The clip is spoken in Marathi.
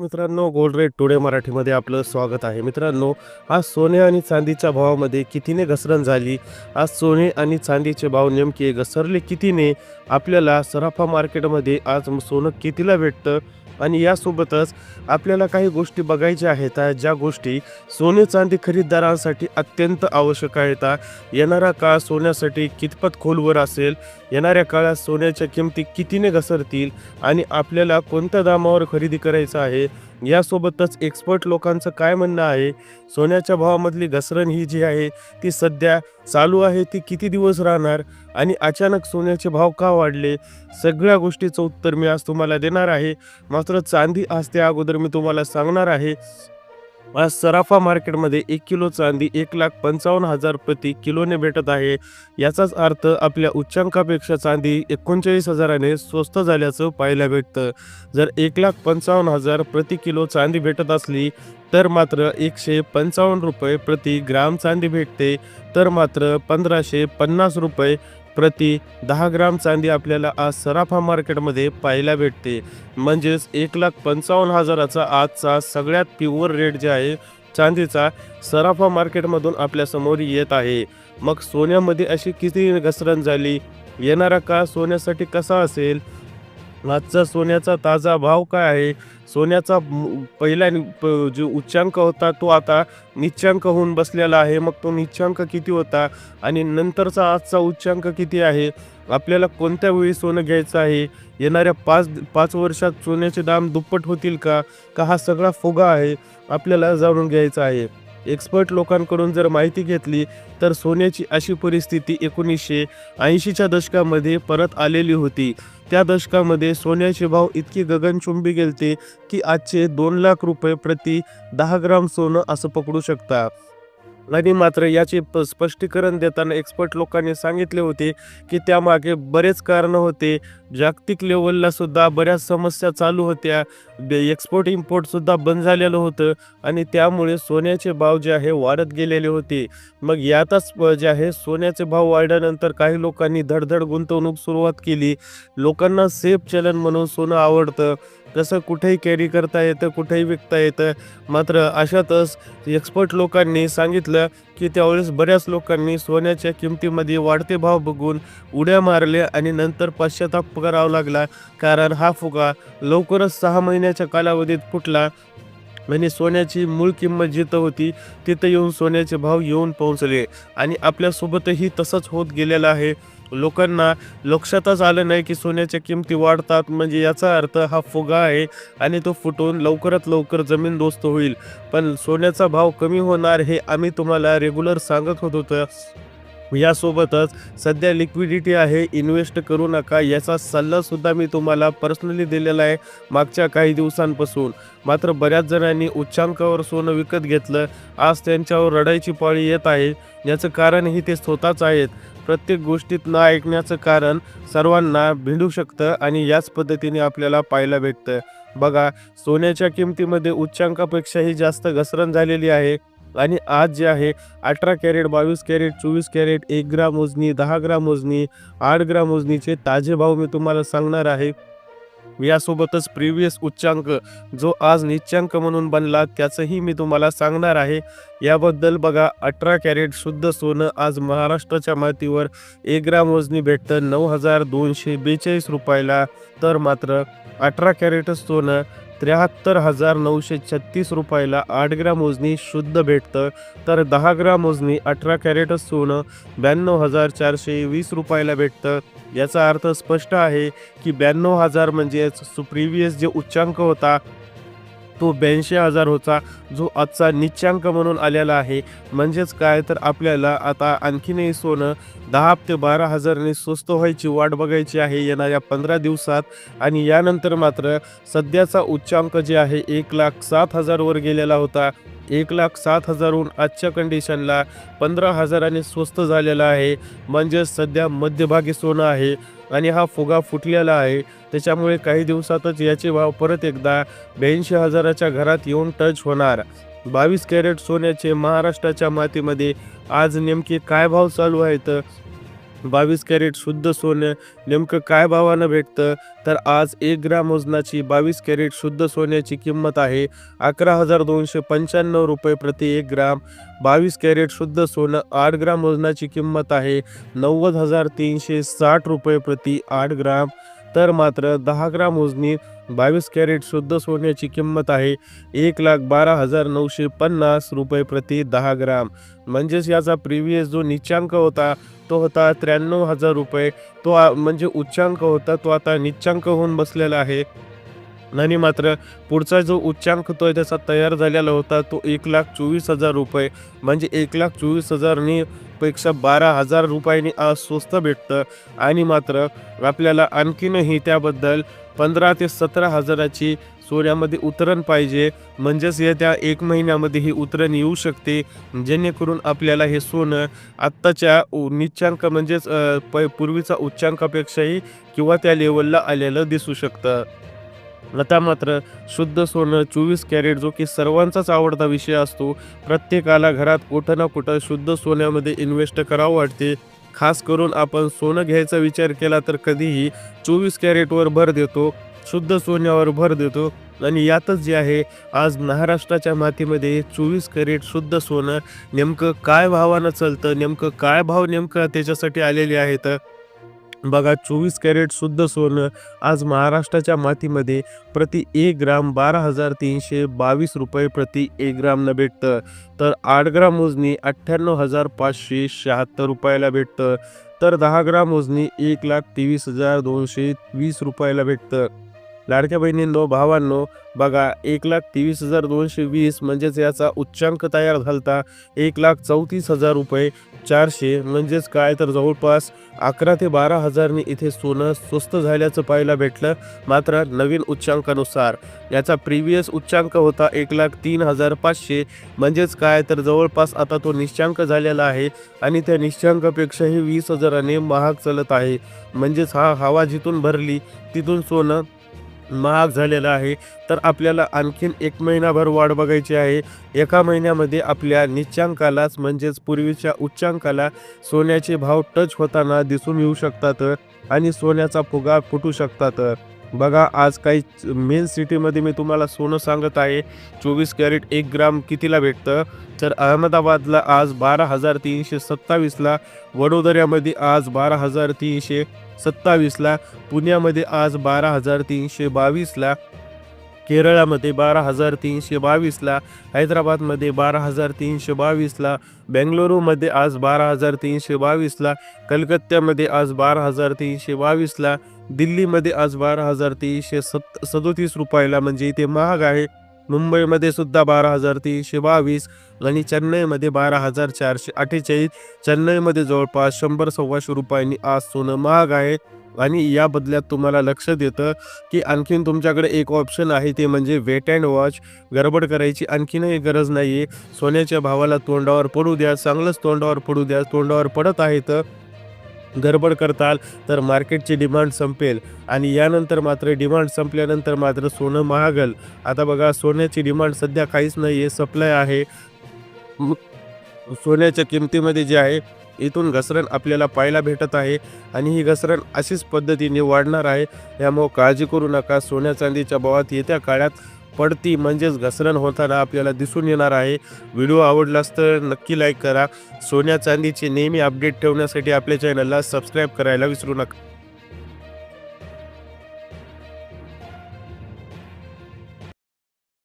मित्रांनो गोल्ड रेट टुडे मराठीमध्ये आपलं स्वागत आहे. मित्रांनो आज सोने आणि चांदीच्या भावामध्ये कितीने घसरण झाली? आज सोने आणि चांदीचे भाव नेमके घसरले कितीने? आपल्याला सराफा मार्केटमध्ये आज सोनं कितीला भेटतं? आणि यासोबतच आपल्याला काही गोष्टी बघायच्या आहेत. ज्या गोष्टी सोने चांदी खरीददारांसाठी अत्यंत आवश्यक आहेत. येणारा काळ सोन्यासाठी कितपत खोलवर असेल? येणाऱ्या काळात सोन्याच्या किमती कितीने घसरतील? आणि आपल्याला कोणत्या दामावर खरेदी करायचं आहे? यासोबतच एक्सपर्ट लोकांचं काय म्हणणं आहे? सोन्याच्या भावामधली घसरण ही जी आहे ती सध्या चालू आहे ती किती दिवस राहणार? आणि अचानक सोन्याचे भाव का वाढले? सगळ्या गोष्टीचं उत्तर मी आज तुम्हाला देणार आहे. मात्र चांदी आज त्या अगोदर मी तुम्हाला सांगणार आहे. आज सराफा मार्केटमध्ये एक किलो चांदी एक लाख पंचावन्न हजार प्रति किलोने भेटत आहे. याचाच अर्थ आपल्या उच्चांकापेक्षा चांदी एकोणचाळीस हजाराने स्वस्त झाल्याचं पाहायला भेटतं. जर एक लाख पंचावन्न हजार प्रति किलो चांदी भेटत असली तर मात्र एकशे पंचावन्न रुपये प्रति ग्राम चांदी भेटते. तर मात्र पंधराशे पन्नास रुपये प्रति दहा ग्राम चांदी आपल्याला आज सराफा मार्केटमध्ये पाहायला भेटते. म्हणजेच एक लाख पंचावन्न हजाराचा आजचा सगळ्यात प्युअर रेट जे आहे चांदीचा सराफा मार्केटमधून आपल्यासमोर येत आहे. मग सोन्यामध्ये अशी किती घसरण झाली? येणारा काळ सोन्यासाठी कसा असेल? आजचा सोन्याचा ताजा भाव काय आहे? सोन्याचा पहिला प- जो उच्चांक होता तो आता निच्चांक होऊन बसलेला आहे. मग तो निच्चांक किती होता? आणि नंतरचा आजचा उच्चांक किती आहे? आपल्याला कोणत्या वेळी सोनं घ्यायचं आहे? येणाऱ्या पाच पाच वर्षात सोन्याचे दाम दुप्पट होतील का? का हा सगळा फुगा आहे? आपल्याला जाणून घ्यायचा आहे. एक्सपर्ट लोकांकडून जर माहिती घेतली तर सोन्याची अशी परिस्थिती एकोणीसशे ऐंशीच्या दशकामध्ये परत आलेली होती. त्या दशकामध्ये सोन्याचे भाव इतकी गगनचुंबी गेलते की आजचे दोन लाख रुपये प्रति दहा ग्राम सोनं असं पकडू शकता. आणि मात्र याचे प स्पष्टीकरण देताना एक्सपर्ट लोकांनी सांगितले होते की त्यामागे बरेच कारणं होते. जागतिक लेवलला सुद्धा बऱ्याच समस्या चालू होत्या. एक्सपोर्ट इम्पोर्टसुद्धा बंद झालेलं होतं आणि त्यामुळे सोन्याचे भाव जे आहे वाढत गेलेले होते. मग यातच प- जे आहे सोन्याचे भाव वाढल्यानंतर काही लोकांनी धडधड गुंतवणूक सुरुवात केली. लोकांना सेफ चलन म्हणून सोनं आवडतं. कसं कुठेही कॅरी करता येतं कुठेही विकता येतं. मात्र अशातच एक्सपर्ट लोकांनी सांगितलं की त्यावेळेस बऱ्याच लोकांनी सोन्याच्या किमतीमध्ये वाढते भाव बघून उड्या मारल्या आणि नंतर पश्चाताप करावा लागला. कारण हा फुगा लवकरच सहा महिन्याच्या कालावधीत फुटला. म्हणजे सोन्याची मूळ किंमत जिथं होती तिथं येऊन सोन्याचे भाव येऊन पोहोचले. आणि आपल्यासोबतही तसंच होत गेलेलं आहे. लोकांना लक्षातच आलं नाही की सोन्याच्या किमती वाढतात म्हणजे याचा अर्थ हा फुगा आहे आणि तो फुटून लवकरात लवकर जमीनदोस्त होईल. पण सोन्याचा भाव कमी होणार हे आम्ही तुम्हाला रेग्युलर सांगत होत होतं यासोबतच सध्या लिक्विडिटी आहे इन्व्हेस्ट करू नका याचा सल्लासुद्धा मी तुम्हाला पर्सनली दिलेला आहे मागच्या काही दिवसांपासून. मात्र बऱ्याच जणांनी उच्चांकावर सोनं विकत घेतलं आज त्यांच्यावर रडायची पाळी येत आहे याचं कारणही ते स्वतःच आहेत. प्रत्येक गोष्टीत न ऐकण्याचं कारण सर्वांना भिडू शकतं आणि याच पद्धतीने आपल्याला पाहायला भेटतं. बघा सोन्याच्या किमतीमध्ये उच्चांकापेक्षाही जास्त घसरण झालेली आहे. आणि आज जे आहे अठरा कॅरेट बावीस कॅरेट चोवीस कॅरेट एक ग्राम मोजणी दहा ग्राम मोजणी आठ ग्राम मोजणीचे ताजे भाव मी तुम्हाला सांगणार आहे. यासोबतच प्रिव्हियस उच्चांक जो आज निच्चांक म्हणून बनला त्याचंही मी तुम्हाला सांगणार आहे. याबद्दल बघा अठरा कॅरेट शुद्ध सोनं आज महाराष्ट्राच्या मातीवर एक ग्राम मोजणी भेटतं नऊ हजार दोनशे बेचाळीस रुपयाला. तर मात्र अठरा कॅरेटच सोनं त्र्याहत्तर हजार नऊशे छत्तीस रुपयाला आठ ग्राम मोजणी शुद्ध भेटतं तर दहा ग्राम मोजणी अठरा कॅरेटच सोनं ब्याण्णव हजार चारशे वीस रुपयाला भेटतं. याचा अर्थ स्पष्ट आहे की ब्याण्णव हजार म्हणजेच प्रिव्हियस जे उच्चांक होता तो ब्याऐंशी हजार होता जो आजचा निच्चांक म्हणून आलेला आहे. म्हणजेच काय? तर आपल्याला आता आणखीनही सोनं दहा ते बारा हजारने स्वस्त व्हायची वाट बघायची आहे येणाऱ्या पंधरा दिवसात. आणि यानंतर मात्र सध्याचा उच्चांक जे आहे एक लाख सात हजारवर गेलेला होता. एक लाख सात हजारहून आजच्या कंडिशनला पंधरा हजाराने स्वस्त झालेला आहे. म्हणजेच सध्या मध्यभागी सोनं आहे. आणि हा फुगा फुटलेला आहे. त्याच्यामुळे काही दिवसातच याचे भाव परत एकदा ब्याऐंशी हजाराच्या घरात येऊन टच होणार. बावीस कॅरेट सोन्याचे महाराष्ट्राच्या मातीमध्ये आज नेमके काय भाव चालू आहेत? बावीस कॅरेट शुद्ध सोनं नेमकं काय भावानं भेटतं? तर आज एक ग्राम वजनाची बावीस कॅरेट शुद्ध सोन्याची किंमत आहे अकरा हजार दोनशे पंच्याण्णव रुपये प्रति एक ग्राम. बावीस कॅरेट शुद्ध सोनं आठ ग्राम वजनाची किंमत आहे नव्वद हजार तीनशे साठ रुपये प्रति आठ ग्राम. तर मात्र दहा ग्राम वजनी बावीस कॅरेट शुद्ध सोन्याची किंमत आहे. एक लाख बारा हजार नऊशे पन्नास रुपये प्रति दहा ग्राम. म्हणजेच याचा प्रिव्हियस जो निच्चांक होता तो होता त्र्याण्णव हजार रुपये. तो म्हणजे उच्चांक होता तो आता निच्चांक होऊन बसलेला आहे. आणि मात्र पुढचा जो उच्चांक तो आहे त्याचा तयार झालेला होता तो एक लाख चोवीस हजार रुपये. म्हणजे एक लाख चोवीस हजारनी पेक्षा बारा हजार रुपयांनी आज स्वस्त भेटतं. आणि मात्र आपल्याला आणखीनही त्याबद्दल पंधरा ते सतरा हजाराची सोन्यामध्ये उतरण पाहिजे. म्हणजेच येत्या एक महिन्यामध्ये ही उतरण येऊ शकते. जेणेकरून आपल्याला हे सोनं आत्ताच्या उ- निच्चांक म्हणजेच प पूर्वीचा उच्चांकापेक्षाही किंवा त्या लेवलला आलेलं दिसू शकतं. लता मात्र शुद्ध सोनं चोवीस कॅरेट जो की सर्वांचाच आवडता विषय असतो प्रत्येकाला घरात कुठं ना कुठं शुद्ध सोन्यामध्ये इन्व्हेस्ट करावं वाटते. खास करून आपण सोनं घ्यायचा विचार केला तर कधीही चोवीस कॅरेटवर भर देतो शुद्ध सोन्यावर भर देतो. आणि यातच जे आहे आज महाराष्ट्राच्या मातीमध्ये चोवीस कॅरेट शुद्ध सोनं नेमकं काय भावानं चालतं नेमकं काय भाव नेमकं त्याच्यासाठी आलेले आहेत? बघा चोवीस कॅरेट शुद्ध सोनं आज महाराष्ट्राच्या मातीमध्ये प्रति एक ग्राम बारा हजार तीनशे बावीस रुपये प्रति एक ग्रामनं भेटतं. तर आठ ग्राम मोजणी अठ्ठ्याण्णव हजार पाचशे शहात्तर रुपयाला भेटतं. तर दहा ग्राम मोजणी एक लाख तेवीस हजार दोनशे वीस रुपयाला भेटतं. लाडक्या बहिणींनो भावांनो बघा एक लाख तेवीस हजार दोनशे वीस म्हणजेच याचा उच्चांक तयार झालता. एक लाख चौतीस हजार रुपये चारशे म्हणजेच काय तर जवळपास अकरा ते बारा हजारनी इथे सोनं स्वस्त झाल्याचं पाहायला भेटलं मात्र नवीन उच्चांकानुसार. याचा प्रिव्हियस उच्चांक होता एक लाख तीन हजार पाचशे म्हणजेच काय तर जवळपास आता तो निश्चांक झालेला आहे आणि त्या निश्चांकापेक्षाही वीस हजाराने महाग चालत आहे. म्हणजेच हा हवा जिथून भरली तिथून सोनं महाग झालेला आहे. तर आपल्याला आणखीन एक महिनाभर वाढ बघायची आहे. एका महिन्यामध्ये आपल्या निच्चांकालाच म्हणजेच पूर्वीच्या उच्चांकाला सोन्याचे भाव टच होताना दिसून येऊ शकतात आणि सोन्याचा फुगा फुटू शकतात. बघा आज काही मेन सिटीमध्ये मी तुम्हाला सोनं सांगत आहे चोवीस कॅरेट एक ग्राम कितीला भेटतं? तर अहमदाबादला आज बारा हजार तीनशे सत्तावीसला वडोदऱ्यामध्ये आज बारा हजार तीनशे सत्तावीसला पुण्यामध्ये आज बारा हजार तीनशे बावीसला केरळामध्ये बारा हजार तीनशे बावीसला हैदराबादमध्ये बारा हजार तीनशे बावीसला बेंगलुरूमध्ये आज बारा हजार तीनशे बावीसला कलकत्त्यामध्ये आज बारा हजार तीनशे बावीसला दिल्लीमध्ये आज बारा हजार तीनशे सत् सदोतीस रुपयाला म्हणजे इथे महाग आहे. मुंबईमध्ये सुद्धा बारा हजार तीनशे बावीस आणि चेन्नईमध्ये बारा हजार चारशे अठ्ठेचाळीस. चेन्नईमध्ये जवळपास शंभर सव्वाशे रुपयांनी आज सोनं महाग आहे. आणि या बदल्यात तुम्हाला लक्ष देतं की आणखीन तुमच्याकडे एक ऑप्शन आहे ते म्हणजे वेट अँड वॉच गडबड करायची आणखीनही गरज नाही आहे सोन्याच्या भावाला तोंडावर पडू द्या चांगलंच तोंडावर पडू द्या तोंडावर पडत आहे तर. गडबड करताल तर मार्केटची डिमांड संपेल. आणि यानंतर मात्र डिमांड संपल्यानंतर मात्र सोनं महागल. आता बघा सोन्याची डिमांड सध्या काहीच नाही आहे सप्लाय आहे. सोन्याच्या किमतीमध्ये जे आहे इथून घसरण आपल्याला पाहायला भेटत आहे. आणि ही घसरण अशीच पद्धतीने वाढणार आहे. यामुळं काळजी करू नका. सोन्या चांदीच्या भावात येत्या काळात पडती म्हणजेच घसरण होताना आपल्याला दिसून येणार आहे. व्हिडिओ आवडलास तर नक्की लाईक करा. सोन्या चांदीचे नेहमी अपडेट ठेवण्यासाठी आपल्या चॅनलला सबस्क्राईब करायला विसरू नका.